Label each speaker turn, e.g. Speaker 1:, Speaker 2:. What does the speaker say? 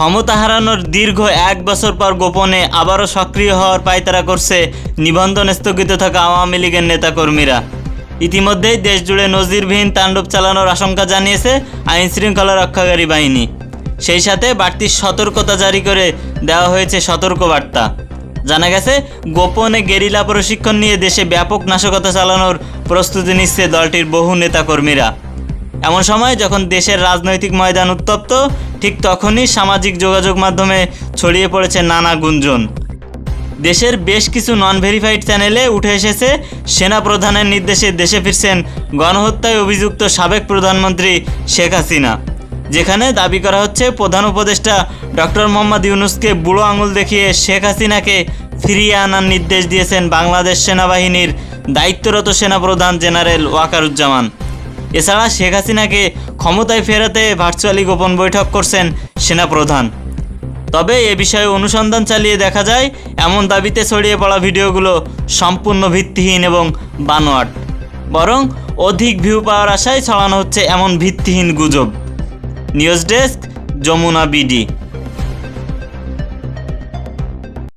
Speaker 1: ক্ষমতা হারানোর দীর্ঘ এক বছর পর গোপনে আবারও সক্রিয় হওয়ার পায়তারা করছে নিবন্ধন স্থগিত থাকা আওয়ামী লীগের নেতাকর্মীরা। ইতিমধ্যেই দেশজুড়ে নজিরবিহীন তাণ্ডব চালানোর আশঙ্কা জানিয়েছে আইন শৃঙ্খলা রক্ষাকারী বাহিনী। সেই সাথে বাড়তি সতর্কতা জারি করে দেওয়া হয়েছে সতর্কবার্তা। জানা গেছে, গোপনে গেরিলা প্রশিক্ষণ নিয়ে দেশে ব্যাপক নাশকতা চালানোর প্রস্তুতি নিচ্ছে দলটির বহু নেতাকর্মীরা। এমন সময় যখন দেশের রাজনৈতিক ময়দান উত্তপ্ত, ঠিক তখনই সামাজিক যোগাযোগ মাধ্যমে ছড়িয়ে পড়েছে নানা গুঞ্জন। দেশের বেশ কিছু নন ভেরিফাইড চ্যানেলে উঠে এসেছে সেনা প্রধানের নির্দেশে দেশে ফিরছেন গণহত্যায় অভিযুক্ত সাবেক প্রধানমন্ত্রী শেখ হাসিনা, যেখানে দাবি করা হচ্ছে প্রধান উপদেষ্টা ডক্টর মোহাম্মদ ইউনুসকে বুড়ো আঙুল দেখিয়ে শেখ হাসিনাকে ফিরিয়ে আনার নির্দেশ দিয়েছেন বাংলাদেশ সেনাবাহিনীর দায়িত্বরত সেনাপ্রধান জেনারেল ওয়াকারুজ্জামান। এছাড়া শেখ হাসিনাকে ক্ষমতায় ফেরাতে ভার্চুয়ালি গোপন বৈঠক করছেন সেনাপ্রধান। তবে এ বিষয়ে অনুসন্ধান চালিয়ে দেখা যায়, এমন দাবিতে ছড়িয়ে পড়া ভিডিওগুলো সম্পূর্ণ ভিত্তিহীন এবং বানোয়াট। বরং অধিক ভিউ পাওয়ার আশায় ছড়ানো হচ্ছে এমন ভিত্তিহীন গুজব। News desk, Jamuna BD.